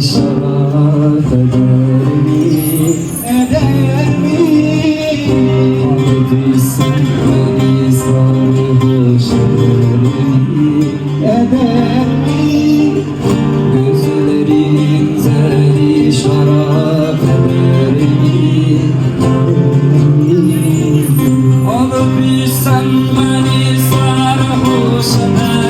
salat eder mi? Eder mi? Affedilsin beni sarhoşlarım Eder mi? Gözlerin zerri şarap eder mi? Alıp sen beni sarhoşlarım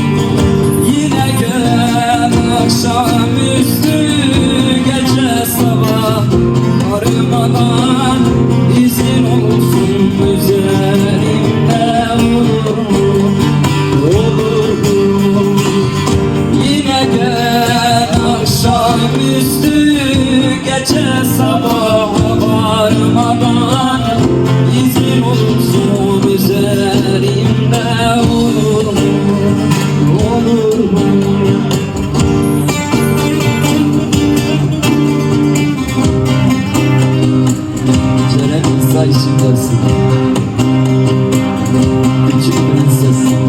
gece sabaha izin olsun üzerimde olur. Mu? Olur dersin İki prenses.